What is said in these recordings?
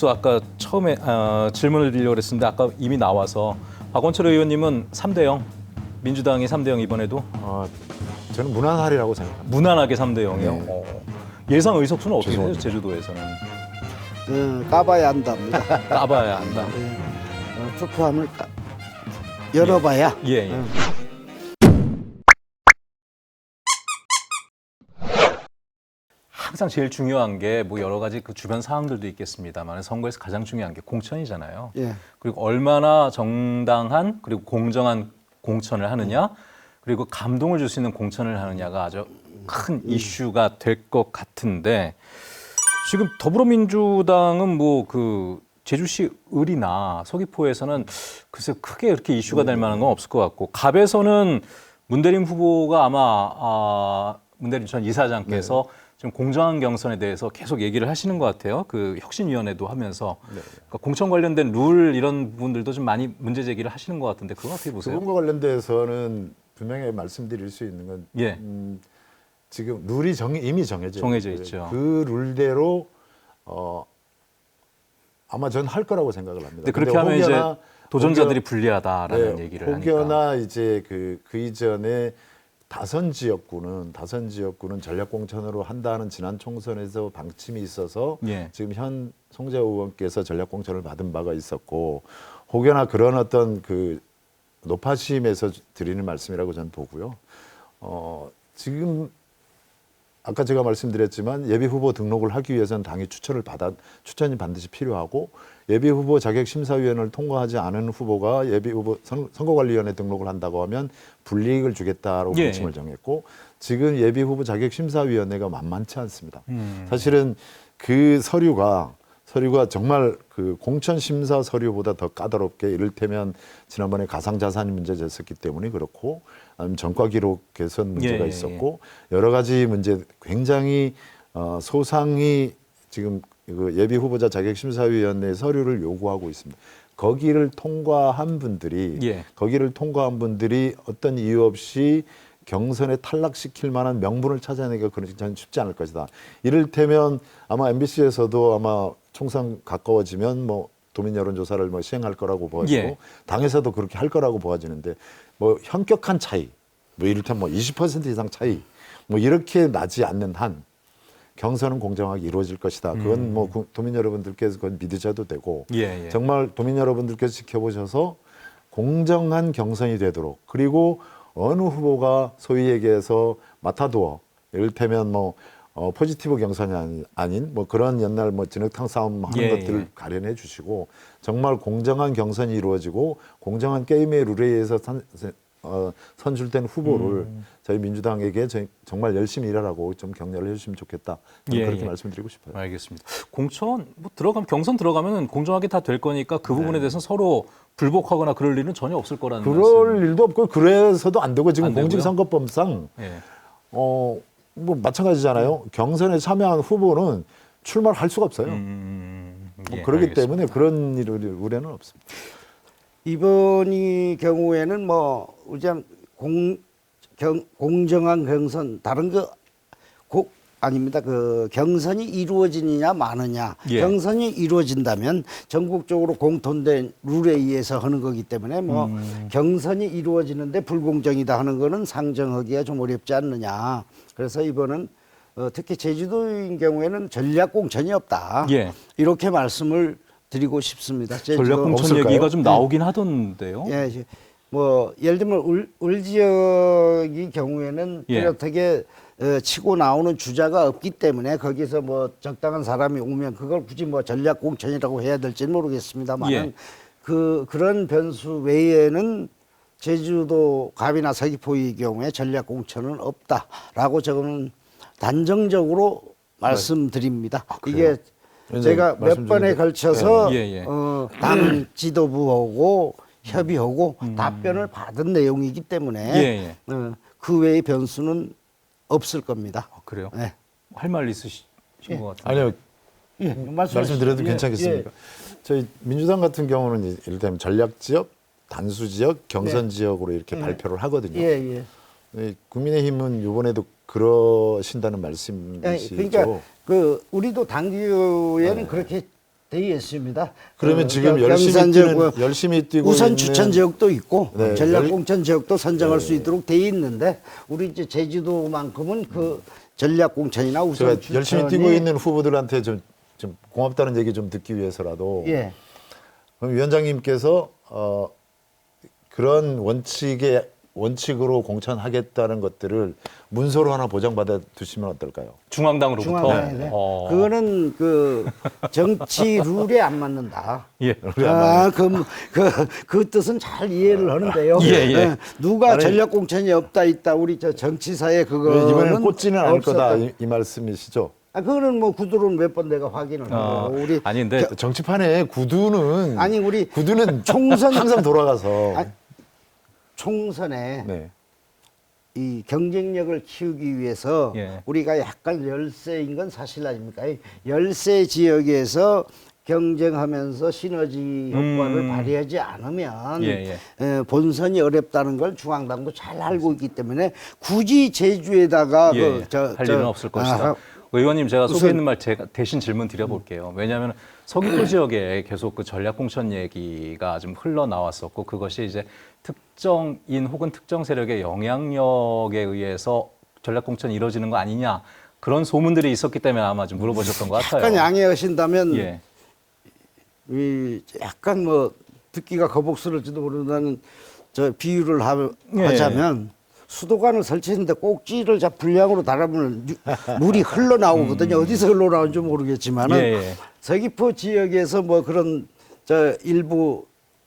그래서 아까 처음에 어, 질문을 드리려고 그랬는데 아까 이미 나와서 박원철 의원님은 3대 0 민주당이 3대 0 이번에도 어, 저는 무난하리라고 생각합니다. 무난하게 3대 0이요. 네. 예상 의석수는 어떻게 돼요? 죄송합니다. 제주도에서는 어, 까봐야 한답니다. 까봐야 한다. 네. 어, 투표함을 까- 열어봐야. 예, 예. 항상 제일 중요한 게 뭐 여러 가지 그 주변 상황들도 있겠습니다만 선거에서 가장 중요한 게 공천이잖아요. 예. 그리고 얼마나 정당한 그리고 공정한 공천을 하느냐 그리고 감동을 줄 수 있는 공천을 하느냐가 아주 큰 이슈가 될 것 같은데 지금 더불어민주당은 뭐 그 제주시 을이나 서귀포에서는 글쎄 크게 이렇게 이슈가 될 만한 건 없을 것 같고 갑에서는 문대림 후보가 아마 아, 문대림 전 이사장께서 지금 공정한 경선에 대해서 계속 얘기를 하시는 것 같아요. 그 혁신위원회도 하면서 그러니까 공천 관련된 룰 이런 부분들도 좀 많이 문제 제기를 하시는 것 같은데 그건 어떻게 보세요? 그분과 관련돼서는 분명히 말씀드릴 수 있는 건 예. 음, 지금 룰이 정, 이미 정해져, 정해져. 있죠. 그 룰대로 어, 아마 전 할 거라고 생각을 합니다. 근데 그렇게 하면 이제 도전자들이 혹여- 불리하다라는 네, 얘기를 하니까. 혹여나 이제 그, 그 이전에 다선 지역구는 다선 지역구는 전략 공천으로 한다는 지난 총선에서 방침이 있어서 예. 지금 현 송재 의원께서 전략 공천을 받은 바가 있었고 혹여나 그런 어떤 그 높아심에서 드리는 말씀이라고 저는 보고요. 어, 지금 아까 제가 말씀드렸지만 예비 후보 등록을 하기 위해서는 당이 추천을 받아 추천이 반드시 필요하고 예비 후보 자격 심사위원을 통과하지 않은 후보가 예비 후보 선, 선거관리위원회 등록을 한다고 하면 불이익을 주겠다라고 예. 방침을 정했고 지금 예비 후보 자격 심사위원회가 만만치 않습니다. 음. 사실은 그 서류가 서류가 정말 그 공천 심사 서류보다 더 까다롭게 이를테면 지난번에 가상 자산이 문제 됐었기 때문에 그렇고 아니면 전과 기록 개선 문제가 예, 예, 있었고 여러 가지 문제 굉장히 어, 소상히 지금 그 예비 후보자 자격 심사위원회 서류를 요구하고 있습니다. 거기를 통과한 분들이 예. 거기를 통과한 분들이 어떤 이유 없이 경선에 탈락시킬 만한 명분을 찾아내기가 저는 쉽지 않을 것이다. 이를테면 아마 MBC에서도 아마 총선 가까워지면 뭐 도민 여론조사를 뭐 시행할 거라고 보아지고 예. 당에서도 그렇게 할 거라고 보아지는데 뭐 현격한 차이, 뭐 이를테면 뭐20% 이상 차이, 뭐 이렇게 나지 않는 한 경선은 공정하게 이루어질 것이다. 그건 뭐 구- 도민 여러분들께서 그건 믿으셔도 되고 음. 예, 예. 정말 도민 여러분들께서 지켜보셔서 공정한 경선이 되도록 그리고 어느 후보가 소위 얘기해서 맡아두어 이를테면 뭐 어, 포지티브 경선이 아닌, 아닌 뭐 그런 옛날 뭐 진흙탕 싸움 하는 예, 것들을 예. 가려내 주시고 정말 공정한 경선이 이루어지고 공정한 게임의 룰에 의해서 선, 어, 선출된 후보를 음. 저희 민주당에게 저희 정말 열심히 일하라고 좀 격려를 해주시면 좋겠다. 예, 그렇게 예. 말씀드리고 싶어요. 알겠습니다. 공천 뭐 들어가면 경선 들어가면 공정하게 다 될 거니까 그 부분에 대해서 서로 불복하거나 그럴 일은 전혀 없을 거라는 네. 그럴 말씀. 일도 없고 그래서도 안 되고 지금? 공직선거법상 예. 어 뭐 마찬가지잖아요. 경선에 참여한 후보는 출마를 할 수가 없어요. 음, 뭐 예, 그렇기 알겠습니다. 때문에 그런 일 우려는 없습니다. 이번이 경우에는 뭐 우선 공, 경, 공정한 경선 다른 거 고, 아닙니다. 그 경선이 이루어지느냐 마느냐. 예. 경선이 이루어진다면 전국적으로 공통된 룰에 의해서 하는 거기 때문에 뭐 음. 경선이 이루어지는데 불공정이다 하는 거는 상정하기가 좀 어렵지 않느냐. 그래서 이번은 어, 특히 제주도인 경우에는 전략 공천이 없다. 예. 이렇게 말씀을 드리고 싶습니다. 전략 공천? 얘기가 좀 나오긴 하던데요. 예, 이제 뭐 예를 들면 울, 울 지역의 경우에는 예. 뚜렷하게 어, 치고 나오는 주자가 없기 때문에 거기서 뭐 적당한 사람이 오면 그걸 굳이 뭐 전략 공천이라고 해야 될지는 모르겠습니다만 예. 그 그런 변수 외에는 제주도 갑이나 서귀포의 경우에 전략 공천은 없다라고 저는 단정적으로 말씀드립니다. 이게 네, 제가 몇 번에. 걸쳐서 예, 예. 어, 당 지도부하고 협의하고 답변을 받은 내용이기 때문에 음. 예, 어, 그 외의 변수는 없을 겁니다. 아, 그래요? 네. 할 말 있으신 예. 것 같은데. 아니요. 예, 말씀드려도 예, 괜찮겠습니까? 저희 민주당 같은 경우는 이제 이를테면 전략 지역, 단수 지역, 경선 지역으로 이렇게 네. 발표를 하거든요. 예, 예. 네, 국민의힘은 이번에도 그러신다는 예, 말씀이시죠? 그러니까 그 우리도 당규에는 네. 그렇게 되어 있습니다. 그러면 어, 지금 경- 열심히 뛰는 열심히 뛰고 우선 있는 추천 지역도 있고 네, 전략 열- 공천 지역도 선정할 수 있도록 되어 있는데 우리 이제 제주도만큼은 그 전략 공천이나 우선 추천이 열심히 뛰고 있는 후보들한테 좀, 좀 고맙다는 얘기 좀 듣기 위해서라도 예. 그럼 위원장님께서 어, 그런 원칙에 원칙으로 공천하겠다는 것들을 문서로 하나 보장받아 두시면 어떨까요? 중앙당으로부터. 중앙에 네. 어. 그거는 그 정치 룰에 안 맞는다. 예. 아, 그, 그, 그 뜻은 잘 이해를 하는데요. 예, 예. 누가 아니, 전략 공천이 없다 있다 우리 저 정치사에 그거는 이번에는 꽂지는 않을. 거다 이, 이 말씀이시죠? 아, 그거는 뭐 구두로는 몇 번 내가 확인을 어, 하고 우리 아니 근데 정치판에 구두는 아니, 우리 구두는 총선- 항상 돌아가서 아, 총선에 네. 이 경쟁력을 키우기 위해서 예. 우리가 약간 열세인 건 사실 아닙니까? 이 열세 지역에서 경쟁하면서 시너지 효과를 음. 발휘하지 않으면 예, 에, 본선이 어렵다는 걸 중앙당도 잘 알고 있기 때문에 굳이 제주에다가 예, 그, 저, 할 저, 일은 없을 것이다. 아, 의원님 제가 속에 있는 말 제가 대신 질문 드려볼게요. 왜냐하면 서귀포 지역에 계속 그 전략 공천 얘기가 좀 흘러 나왔었고 그것이 이제 특정인 혹은 특정 세력의 영향력에 의해서 전략 공천이 이루어지는 거 아니냐 그런 소문들이 있었기 때문에 아마 좀 물어보셨던 것 같아요. 약간 양해하신다면 예. 이 약간 뭐 듣기가 거북스러울지도 모른다는 저 비유를 하, 예. 하자면 수도관을 설치했는데 꼭지를 자 불량으로 달아보면 유- 물이 흘러나오거든요. 어디서 흘러나오는지 모르겠지만은 음. 예, 예. 서귀포 지역에서 뭐 그런 저 일부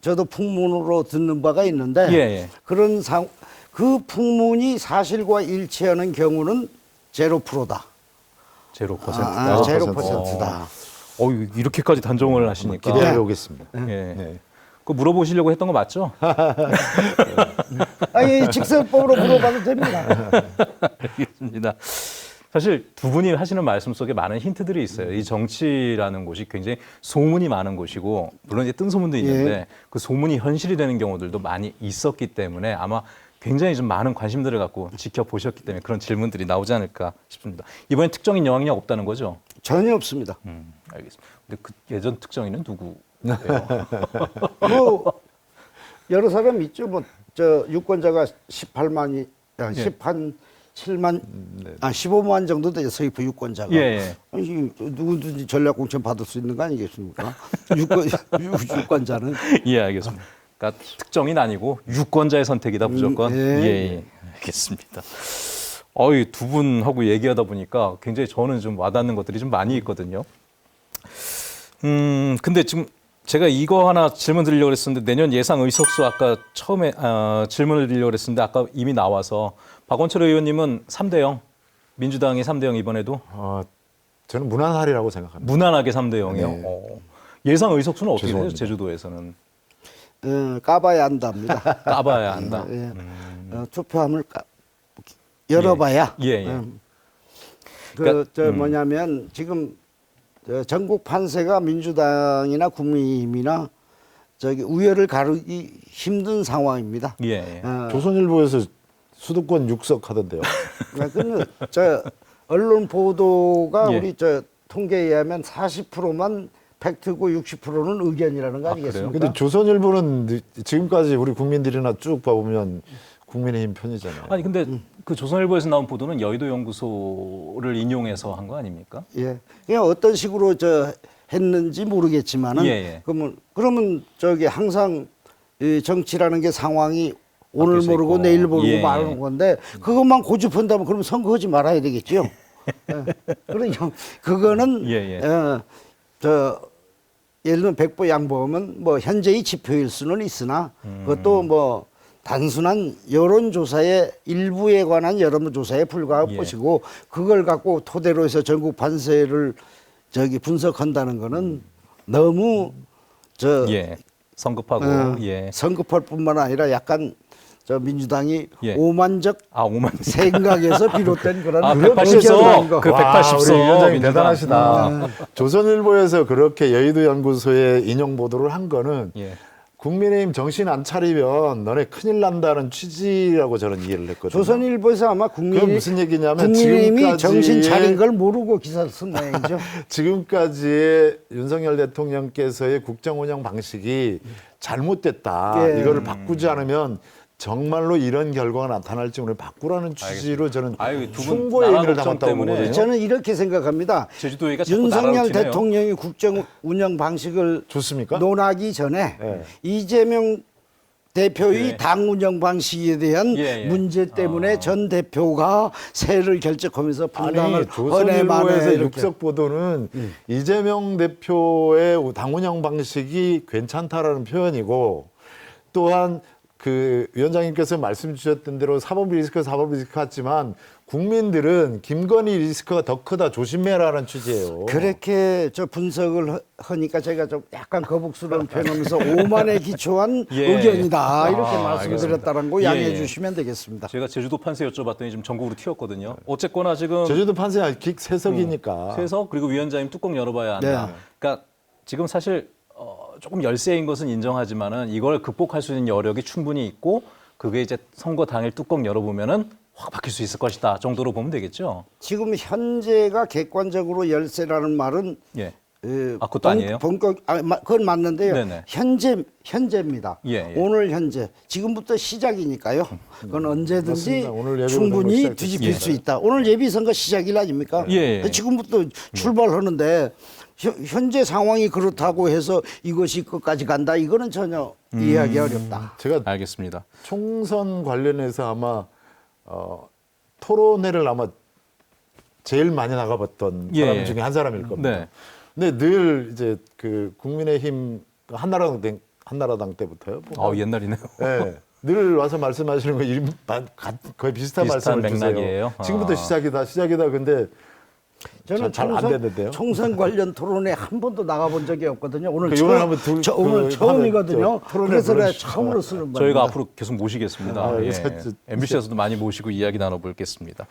저도 풍문으로 듣는 바가 있는데 예, 예. 그런 상, 그 풍문이 사실과 일치하는 경우는 제로 프로다. 제로 퍼센트. 아, 아, 제로 퍼센트. 퍼센트다. 어, 이렇게까지 단정을 하시니까. 기대해 보겠습니다. 예. 네. 그 물어보시려고 했던 거 맞죠? 아니 직설법으로 물어봐도 됩니다. 알겠습니다. 사실 두 분이 하시는 말씀 속에 많은 힌트들이 있어요. 이 정치라는 곳이 굉장히 소문이 많은 곳이고 물론 이제 뜬 소문도 있는데 예. 그 소문이 현실이 되는 경우들도 많이 있었기 때문에 아마 굉장히 좀 많은 관심들을 갖고 지켜보셨기 때문에 그런 질문들이 나오지 않을까 싶습니다. 이번엔 특정인 영향력 없다는 거죠? 전혀 없습니다. 음, 알겠습니다. 근데 그 예전 특정인은 누구예요? 뭐 여러 사람 있죠. 뭐 저 유권자가 18만이 아, 예. 10한 7만 아 15만 정도 되죠. 서귀포 유권자가. 예, 예. 아니, 이 누구든지 전략 공천 받을 수 있는 거 아니겠습니까? 유권 유- 유권자는 예, 알겠습니다. 그러니까 특정인 아니고 유권자의 선택이다 무조건. 음, 예, 예. 예, 알겠습니다. 어이 두 분하고 얘기하다 보니까 굉장히 저는 좀 와닿는 것들이 좀 많이 있거든요. 음, 근데 지금 제가 이거 하나 질문 드리려고 그랬었는데 내년 예상 의석수 아까 처음에 아, 질문을 드리려고 그랬었는데 아까 이미 나와서 박원철 의원님은 3대 0, 민주당이 3대 0 이번에도 어, 저는 무난하리라고 생각합니다. 무난하게 3대 0이요. 네. 어. 예상 의석수는 어떻게 돼요? 죄송합니다. 제주도에서는 어, 까봐야 한답니다. 까봐야 한다. 예. 어, 투표함을 까, 열어봐야. 예, 예. 음. 그러니까, 그, 저 음. 뭐냐면 지금 저 전국 판세가 민주당이나 국민이나 저기 우열을 가르기 힘든 상황입니다. 예. 예. 어, 조선일보에서 수도권 육석 하던데요. 그저 언론 보도가 예. 우리 저 통계에 의하면 40%만 팩트고 60%는 의견이라는 거 아, 아니겠습니까? 근데 조선일보는 지금까지 우리 국민들이나 쭉 봐보면 국민의힘 편이잖아요. 아니 근데 그 조선일보에서 나온 보도는 여의도 연구소를 인용해서 한 거 아닙니까? 예. 그냥 어떤 식으로 저 했는지 모르겠지만은 예, 예. 그러면 그러면 저기 항상 이 정치라는 게 상황이 오늘 바뀔 수 모르고 있고. 내일 모르고 예, 말하는 예. 건데 그것만 고집한다면 그러면 선거하지 말아야 되겠죠. 예. 그러니까 그거는 예, 예. 어, 저 예를 들면 백보 양보하면 뭐 현재의 지표일 수는 있으나 음. 그것도 뭐 단순한 여론조사의 일부에 관한 여론조사에 불과할 예. 것이고 그걸 갖고 토대로 해서 전국 판세를 저기 분석한다는 거는 너무 저 예. 성급하고 어, 예. 성급할 뿐만 아니라 약간 저 민주당이 예. 오만적 아, 5만 생각에서 비롯된 그런 아, 의견이라는 180석. 거. 그 와, 180석 우리 위원장님 민주당. 대단하시다. 음. 조선일보에서 그렇게 여의도 연구소에 인용 보도를 한 거는 예. 국민의힘 정신 안 차리면 너네 큰일 난다는 취지라고 저는 이해를 했거든요. 조선일보에서 아마 국민 그건 무슨 얘기냐면 국민의힘이 지금까지의- 정신 차린 걸 모르고 기사를 쓴 모양이죠. 지금까지의 윤석열 대통령께서의 국정 운영 방식이 잘못됐다. 예. 이거를 바꾸지 않으면 정말로 이런 결과가 나타날지 오늘 바꾸라는 취지로 저는 아유, 두분 충고의 나라 의미를 걱정 담았다고 때문에 보거든요. 저는 이렇게 생각합니다. 제주도 얘기가 자꾸 윤석열 나라로 튀네요. 대통령이 국정 운영 방식을 좋습니까? 논하기 전에 네. 이재명 대표의 예. 당 운영 방식에 대한 예, 예. 문제 때문에 전 대표가 세를 결정하면서 분당을 아니 헌해 조선일보에서 이렇게 육석 보도는 이재명 대표의 당 운영 방식이 괜찮다라는 표현이고 또한 그 위원장님께서 말씀 주셨던 대로 사법 리스크 사법 리스크 같지만 국민들은 김건희 리스크가 더 크다 조심해라는 취지예요. 그렇게 저 분석을 하- 하니까 제가 좀 약간 거북스러운 표현하면서 오만에 기초한 예. 의견이다 이렇게 아, 말씀드렸다는 거 알겠습니다. 양해해 예, 예. 주시면 되겠습니다. 제가 제주도 판세 여쭤봤더니 지금 전국으로 튀었거든요. 어쨌거나 지금 제주도 판세 킥 세석이니까. 세서 그리고 위원장님 뚜껑 열어봐야 한다. 네. 그러니까 지금 사실 어, 조금 열세인 것은 인정하지만은 이걸 극복할 수 있는 여력이 충분히 있고 그게 이제 선거 당일 뚜껑 열어보면은 확 바뀔 수 있을 것이다 정도로 보면 되겠죠. 지금 현재가 객관적으로 열세라는 말은 예. 그 아, 그것도 아니에요? 본격 아, 마- 그건 맞는데요. 네네. 현재 현재입니다. 예, 예. 오늘 현재 지금부터 시작이니까요. 그건 언제든지 충분히 뒤집힐 예. 수 있다. 오늘 예비 선거 시작일 아닙니까? 예, 예. 지금부터 출발하는데 현- 현재 상황이 그렇다고 해서 이것이 끝까지 간다. 이거는 전혀 음. 이해하기 어렵다. 제가 알겠습니다. 총선 관련해서 아마 어, 토론회를 아마 제일 많이 나가봤던 예, 사람 예. 중에 한 사람일 겁니다. 네. 근데 늘 이제 그 국민의힘 한나라당 때- 한나라당 때부터요. 뭐어 옛날이네요. 예. 늘 와서 말씀하시는 거 거의 비슷한, 비슷한 말씀을 맥락이에요? 주세요. 지금부터 아. 시작이다, 시작이다. 근데 저는 잘안 총선, 됐는데요. 총선 관련 토론에 한 번도 나가본 적이 없거든요. 오늘 그 처음, 한번 둘- 저그 오늘 하면 처음이거든요. 그래서 내가. 처음으로 쓰는 말입니다. 저희가 앞으로 계속 모시겠습니다. 아, 예. MBC에서도 많이 모시고 이야기 나눠보겠습니다.